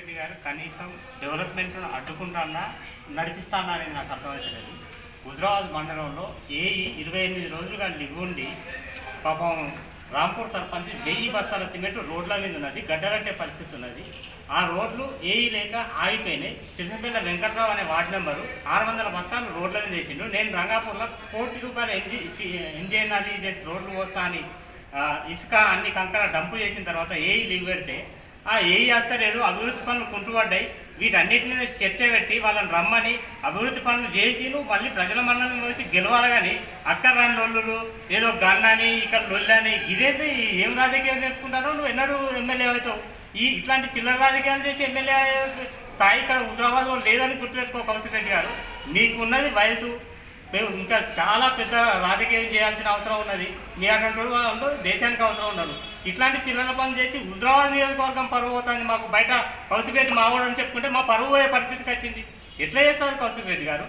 రెడ్డి గారు కనీసం డెవలప్మెంట్ను అడ్డుకుంటానా నడిపిస్తానా అనేది నాకు అర్థమవుతలేదు. హుజరాబాద్ మండలంలో ఏ ఇరవై ఎనిమిది రోజులుగా నివ్వుండి పాపం రాంపూర్ సర్పంచ్ వెయ్యి బస్తాల సిమెంట్ రోడ్ల మీద ఉన్నది గడ్డగట్టే పరిస్థితి ఉన్నది. ఆ రోడ్లు ఏఈ లేక ఆగిపోయినాయి. చిన్నపిల్ల వెంకట్రావు అనే వార్డు నెంబరు ఆరు వందల బస్తాలు రోడ్ల మీద వేసిండు. నేను రంగాపూర్లో కోటి రూపాయలు ఎన్జి ఎన్జిఎన్ఆర్ఈ చేసి రోడ్లు పోస్తా అని ఇసుక అన్ని కంకర డంపు చేసిన తర్వాత ఏఈ లీవ్ పెడితే ఆ ఏఈ అభివృద్ధి పనులు కుంటుపడ్డాయి వీటన్నిటిని చర్చ పెట్టి వాళ్ళని రమ్మని అభివృద్ధి పనులు చేసి నువ్వు మళ్ళీ ప్రజల మన్నని వచ్చి గెలవాలి కానీ అక్కడ రాని లొల్లులు ఏదో గన్నని ఇక్కడ లొల్లని ఇదేంటి ఏం రాజకీయాలు నేర్చుకుంటారో నువ్వు ఎన్నడూ ఎమ్మెల్యే అవుతావు. ఈ ఇట్లాంటి చిల్లర రాజకీయాలు చేసి ఎమ్మెల్యే స్థాయి ఇక్కడ హుజరాబాద్లో లేదని గుర్తుపెట్టుకో కౌశల్ రెడ్డి గారు. నీకున్నది వయసు మేము ఇంకా చాలా పెద్ద రాజకీయం చేయాల్సిన అవసరం ఉన్నది. మీ వాళ్ళు దేశానికి అవసరం ఉన్నారు ఇట్లాంటి చిల్లర పనులు చేసి హుజరాబాద్ నియోజకవర్గం పరువు అవుతుంది మాకు బయట కౌశిక్ రెడ్డి మావాడు చెప్పుకుంటే మా పరువు పోయే పరిస్థితికి వచ్చింది. ఎట్లా చేస్తారు కౌశిక్ రెడ్డి గారు?